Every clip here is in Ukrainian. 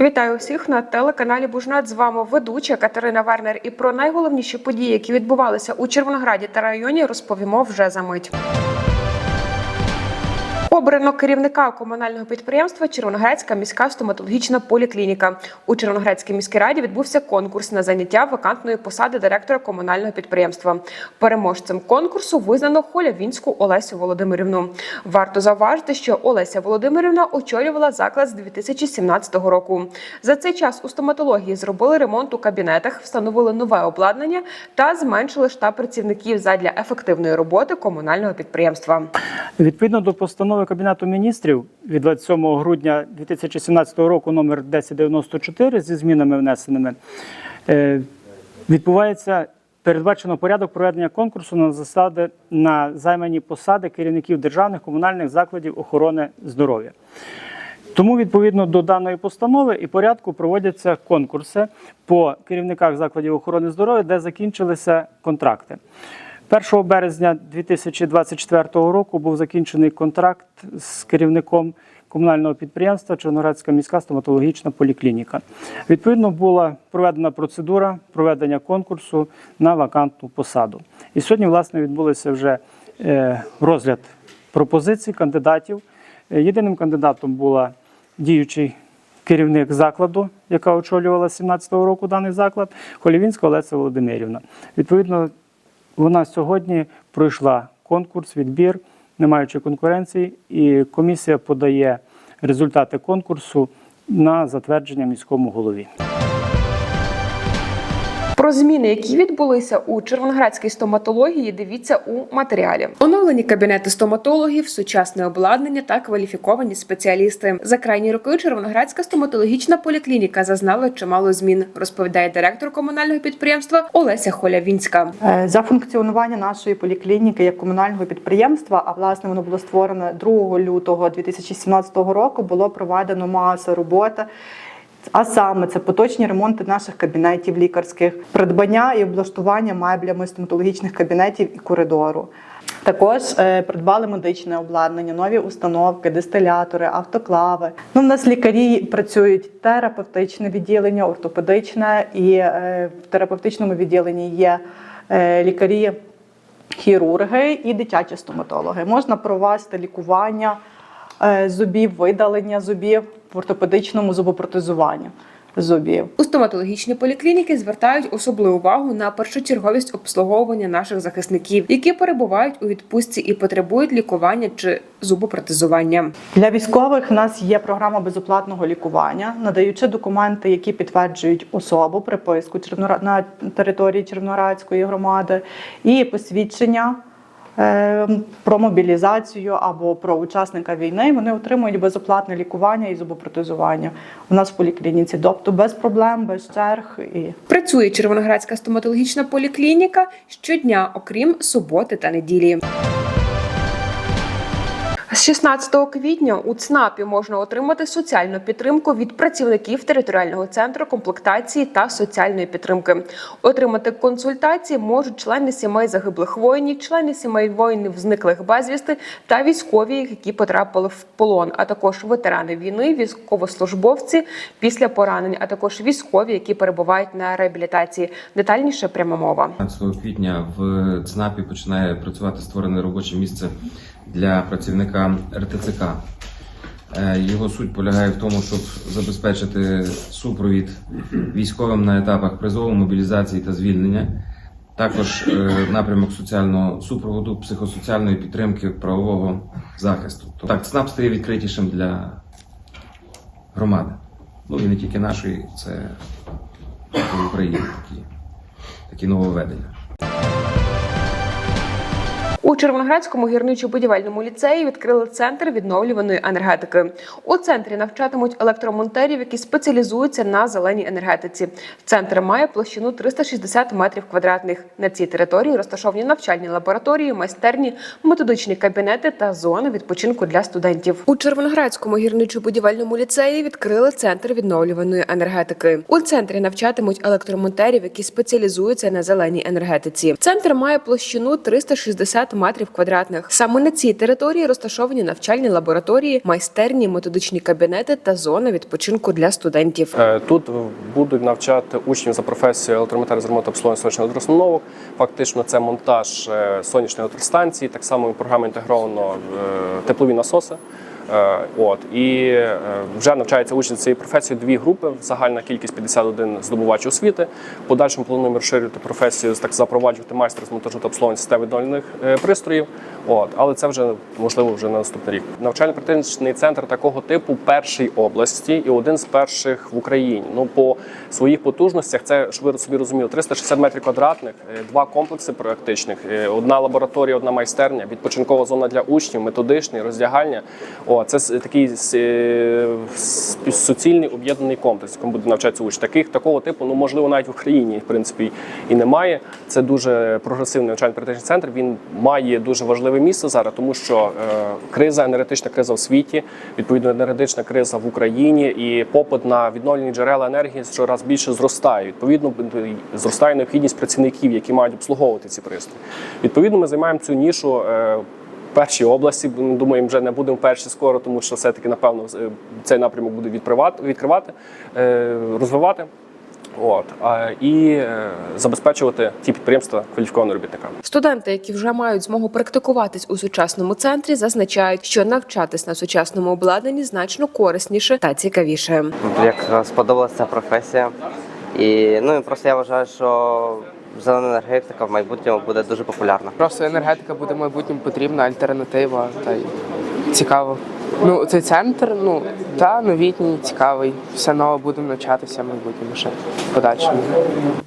Вітаю всіх на телеканалі Бужнат. З вами ведуча Катерина Вернер. І про найголовніші події, які відбувалися у Червонограді та районі, розповімо вже за мить. Обрано керівника комунального підприємства Червоноградська міська стоматологічна поліклініка. У Червоноградській міській раді відбувся конкурс на заняття вакантної посади директора комунального підприємства. Переможцем конкурсу визнано Холявінську Олесю Володимирівну. Варто зауважити, що Олеся Володимирівна очолювала заклад з 2017 року. За цей час у стоматології зробили ремонт у кабінетах, встановили нове обладнання та зменшили штаб працівників задля ефективної роботи комунального підприємства. Відповідно до постанови Кабінету міністрів від 27 грудня 2017 року номер 1094 зі змінами внесеними, е, відбувається передбачено порядок проведення конкурсу на засади на займані посади керівників державних комунальних закладів охорони здоров'я. Тому відповідно до даної постанови і порядку проводяться конкурси по керівниках закладів охорони здоров'я, де закінчилися контракти. 1 березня 2024 року був закінчений контракт з керівником комунального підприємства Чорноградська міська стоматологічна поліклініка. Відповідно, була проведена процедура проведення конкурсу на вакантну посаду. І сьогодні, власне, відбулося вже е, розгляд пропозицій кандидатів. Е, Єдиним кандидатом була діючий керівник закладу, яка очолювала з 17-го року даний заклад, Холівінська Олеся Володимирівна. Відповідно, вона сьогодні пройшла конкурс, відбір, не маючи конкуренції, і комісія подає результати конкурсу на затвердження міському голові. Про зміни, які відбулися у Червоноградській стоматології, дивіться у матеріалі. Оновлені кабінети стоматологів, сучасне обладнання та кваліфіковані спеціалісти. За крайні роки Червоноградська стоматологічна поліклініка зазнала чимало змін, розповідає директор комунального підприємства Олеся Холявінська. Е, За функціонування нашої поліклініки як комунального підприємства, а власне воно було створено 2 лютого 2017 року, було проведено маса роботи. А саме це поточні ремонти наших кабінетів лікарських, придбання і облаштування меблями стоматологічних кабінетів і коридору. Також е, придбали медичне обладнання, нові установки, дистилятори, автоклави. Ну, в нас лікарі працюють терапевтичне відділення, ортопедичне, і е, в терапевтичному відділенні є е, лікарі. Хірурги і дитячі стоматологи можна провести лікування зубів, видалення зубів в ортопедичному зубопротезуванні зубів. У стоматологічні поліклініки звертають особливу увагу на першочерговість обслуговування наших захисників, які перебувають у відпустці і потребують лікування чи зубопротезування. Для військових в нас є програма безоплатного лікування, надаючи документи, які підтверджують особу, приписку на території Червнорадської громади, і посвідчення. Е, Про мобілізацію або про учасника війни. Вони отримують безоплатне лікування і зубопротезування. У нас в поліклініці, тобто без проблем, без черг і Працює Червоноградська стоматологічна поліклініка щодня, окрім суботи та неділі. З 16 квітня у ЦНАПі можна отримати соціальну підтримку від працівників територіального центру комплектації та соціальної підтримки. Отримати консультації можуть члени сімей загиблих воїнів, члени сімей воїнів, зниклих безвісти та військові, які потрапили в полон, а також ветерани війни, військовослужбовці після поранень, а також військові, які перебувають на реабілітації. Детальніше пряма мова. 15 квітня в ЦНАПі починає працювати створене робоче місце для працівника РТЦК. Е, Його суть полягає в тому, щоб забезпечити супровід військовим на етапах призову, мобілізації та звільнення. Також е, напрямок соціального супроводу, психосоціальної підтримки, правового захисту. Так, ЦНАП стає відкритішим для громади. Ну і не тільки нашої, це в Україні такі, такі нововведення. У Червоноградському гірничо-будівельному ліцеї відкрили центр відновлюваної енергетики. У центрі навчатимуть електромонтерів, які спеціалізуються на зеленій енергетиці. Центр має площину 360 метрів квадратних. На цій території розташовані навчальні лабораторії, майстерні, методичні кабінети та зони відпочинку для студентів. У Червоноградському гірничо-будівельному ліцеї відкрили центр відновлюваної енергетики. У центрі навчатимуть електромонтерів, які спеціалізуються на зеленій енергетиці. Центр має площину 360 50 метрів квадратних. Саме на цій території розташовані навчальні лабораторії, майстерні, методичні кабінети та зона відпочинку для студентів. Е, Тут будуть навчати учнів за професією електрометр з ремонту обслуговування сонячних електроустановок. Фактично, це монтаж е, сонячної електростанції, так само програма інтегровано е, теплові насоси. Е, От і е, вже навчаються учні цієї професії дві групи. Загальна кількість 51 здобувачів освіти. Подальшому плануємо розширити професію, так запроваджувати майстер з монтажу та обслуговування систем відновлених е, пристроїв. От, але це вже можливо вже на наступний рік. Навчально-практичний центр такого типу перший області і один з перших в Україні. Ну по своїх потужностях це щоб ви собі розуміли, 360 метрів квадратних, два комплекси практичних, одна лабораторія, одна майстерня, відпочинкова зона для учнів, методичний, роздягальня. О, це такий е, суцільний об'єднаний комплекс, якому буде навчатися учні. Таких такого типу, ну можливо, навіть в Україні в принципі і немає. Це дуже прогресивний навчально-практичний центр. Він має дуже важливе місце зараз, тому що е, криза, енергетична криза в світі, відповідно енергетична криза в Україні і попит на відновлені джерела енергії щораз більше зростає. Відповідно, зростає необхідність працівників, які мають обслуговувати ці пристрої. Відповідно, ми займаємо цю нішу. Першій області думаю, вже не будемо перші скоро, тому що все-таки напевно е, цей напрямок буде відкривати, відкривати е, розвивати. От і е, забезпечувати ті підприємства кваліфікованими робітниками. Студенти, які вже мають змогу практикуватись у сучасному центрі, зазначають, що навчатись на сучасному обладнанні значно корисніше та цікавіше. Як сподобалася ця професія. І ну і просто я вважаю, що зелена енергетика в майбутньому буде дуже популярна. Просто енергетика буде в майбутньому потрібна, альтернатива та й цікаво. Ну, цей центр, ну та новітній, цікавий. Все нове будемо навчатися майбутньому ще подальшому.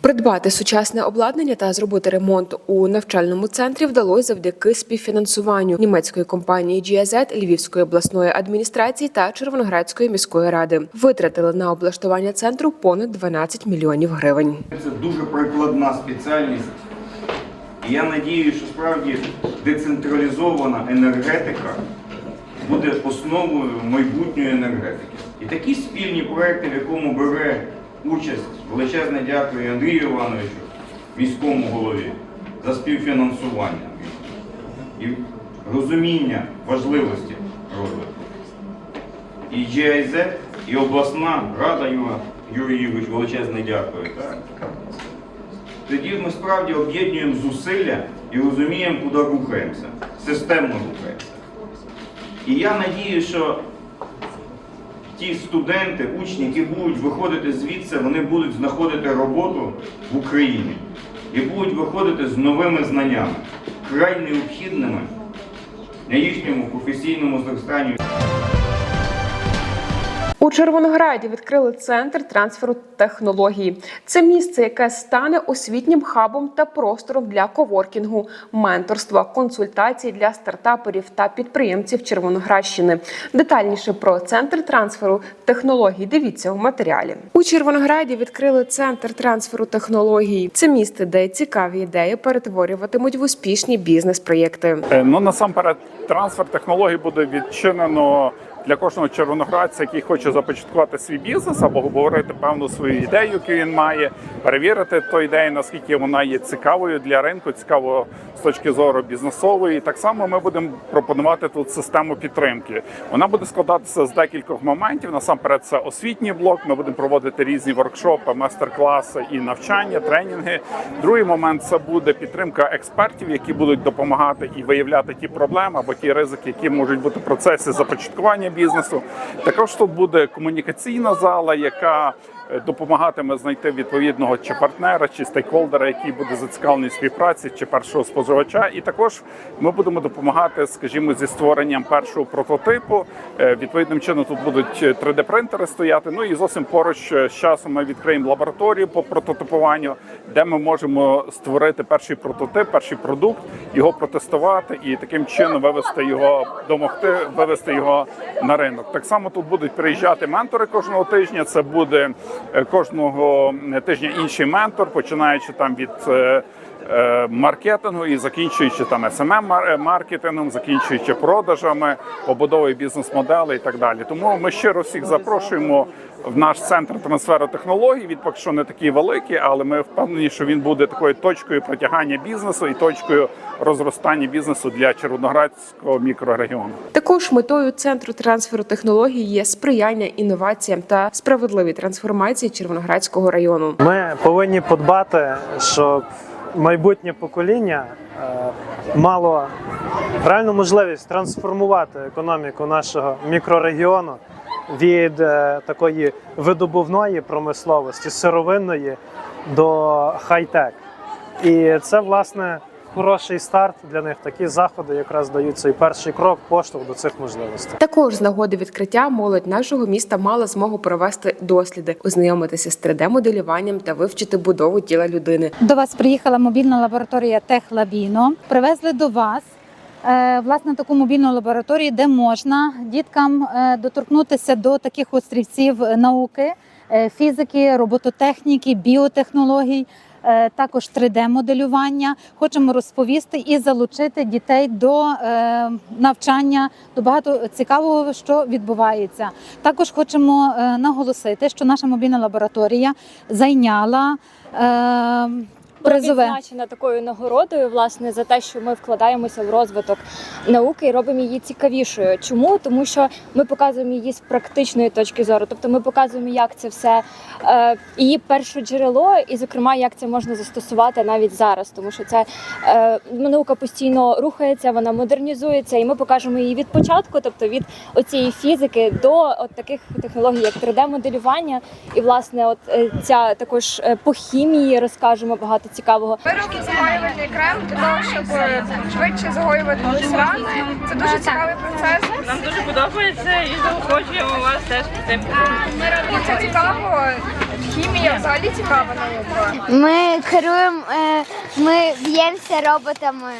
Придбати сучасне обладнання та зробити ремонт у навчальному центрі вдалося завдяки співфінансуванню німецької компанії GIZ, Львівської обласної адміністрації та Червоноградської міської ради. Витратили на облаштування центру понад 12 мільйонів гривень. Це дуже прикладна спеціальність. І я надію, що справді децентралізована енергетика буде основою майбутньої енергетики. І такі спільні проекти, в якому бере участь величезне дякую Андрію Івановичу, міському голові, за співфінансування і розуміння важливості розвитку. І GIZ, і обласна рада Юра Юрій Юрійович, величезне дякую. Так? Тоді ми справді об'єднуємо зусилля і розуміємо, куди рухаємося. Системно рухаємося. І я надію, що ті студенти, учні, які будуть виходити звідси, вони будуть знаходити роботу в Україні і будуть виходити з новими знаннями, край необхідними на їхньому професійному зростанню. У Червонограді відкрили центр трансферу технологій. Це місце, яке стане освітнім хабом та простором для коворкінгу, менторства, консультацій для стартаперів та підприємців Червоноградщини. Детальніше про центр трансферу технологій дивіться у матеріалі. У Червонограді відкрили центр трансферу технологій. Це місце, де цікаві ідеї перетворюватимуть в успішні бізнес-проєкти. Е, Ну насамперед, трансфер технологій буде відчинено для кожного червоноградця, який хоче започаткувати свій бізнес або обговорити певну свою ідею, яку він має, перевірити ту ідею, наскільки вона є цікавою для ринку, цікавою з точки зору бізнесової. Так само ми будемо пропонувати тут систему підтримки. Вона буде складатися з декількох моментів. Насамперед, це освітній блок. Ми будемо проводити різні воркшопи, майстер-класи і навчання, тренінги. Другий момент це буде підтримка експертів, які будуть допомагати і виявляти ті проблеми або ті ризики, які можуть бути в процесі започаткування бізнесу. Також тут буде комунікаційна зала, яка допомагатиме знайти відповідного чи партнера, чи стейкхолдера, який буде зацікавлений в співпраці, чи першого споживача. І також ми будемо допомагати, скажімо, зі створенням першого прототипу. Е, Відповідним чином тут будуть 3D-принтери стояти. Ну і зовсім поруч е, з часом ми відкриємо лабораторію по прототипуванню, де ми можемо створити перший прототип, перший продукт, його протестувати і таким чином вивести його, домогти, вивести його на ринок. Так само тут будуть приїжджати ментори кожного тижня. Це буде е, кожного тижня інший ментор, починаючи там від. Е, е, маркетингу і закінчуючи там smm маркетингом, закінчуючи продажами, побудовою бізнес-моделей і так далі. Тому ми щиро всіх запрошуємо в наш центр трансферу технологій. Він поки що не такий великий, але ми впевнені, що він буде такою точкою притягання бізнесу і точкою розростання бізнесу для Червоноградського мікрорегіону. Також метою центру трансферу технологій є сприяння інноваціям та справедливій трансформації Червоноградського району. Ми повинні подбати, щоб майбутнє покоління е, мало реальну можливість трансформувати економіку нашого мікрорегіону від е, такої видобувної промисловості, сировинної до хай-тек. І це власне хороший старт для них. Такі заходи якраз дають цей перший крок, поштовх до цих можливостей. Також з нагоди відкриття молодь нашого міста мала змогу провести досліди, ознайомитися з 3D-моделюванням та вивчити будову тіла людини. До вас приїхала мобільна лабораторія Техлабіно. Привезли до вас е, власне таку мобільну лабораторію, де можна діткам е, доторкнутися до таких острівців науки, е, фізики, робототехніки, біотехнологій. Е, Також 3D-моделювання хочемо розповісти і залучити дітей до е, навчання, до багато цікавого, що відбувається. Також хочемо е, наголосити, що наша мобільна лабораторія зайняла призове. відзначена такою нагородою, власне, за те, що ми вкладаємося в розвиток науки і робимо її цікавішою. Чому? Тому що ми показуємо її з практичної точки зору, тобто ми показуємо, як це все е, її перше джерело, і зокрема, як це можна застосувати навіть зараз, тому що це е, наука постійно рухається, вона модернізується, і ми покажемо її від початку, тобто від оцієї фізики до от таких технологій, як 3D-моделювання, і власне, от е, ця також по хімії розкажемо багато цікавого. Ми робимо загоювальний крем для того, щоб швидше загоювати рани. Це дуже цікавий процес. Нам дуже подобається і заохочуємо вас теж цим. Це цікаво. Хімія взагалі цікава наука. Ми керуємо, е, ми б'ємося роботами.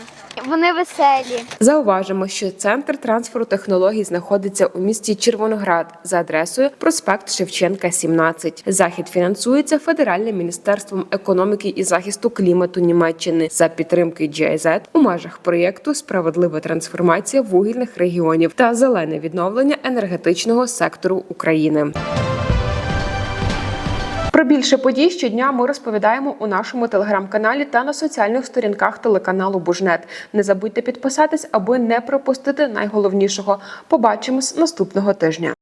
Вони веселі. Зауважимо, що центр трансферу технологій знаходиться у місті Червоноград за адресою проспект Шевченка, 17. Захід фінансується Федеральним міністерством економіки і захисту клімату Німеччини за підтримки GIZ у межах проєкту Справедлива трансформація вугільних регіонів та зелене відновлення енергетичного сектору України. Про більше подій щодня ми розповідаємо у нашому телеграм-каналі та на соціальних сторінках телеканалу Бужнет. Не забудьте підписатись, аби не пропустити найголовнішого. Побачимось наступного тижня.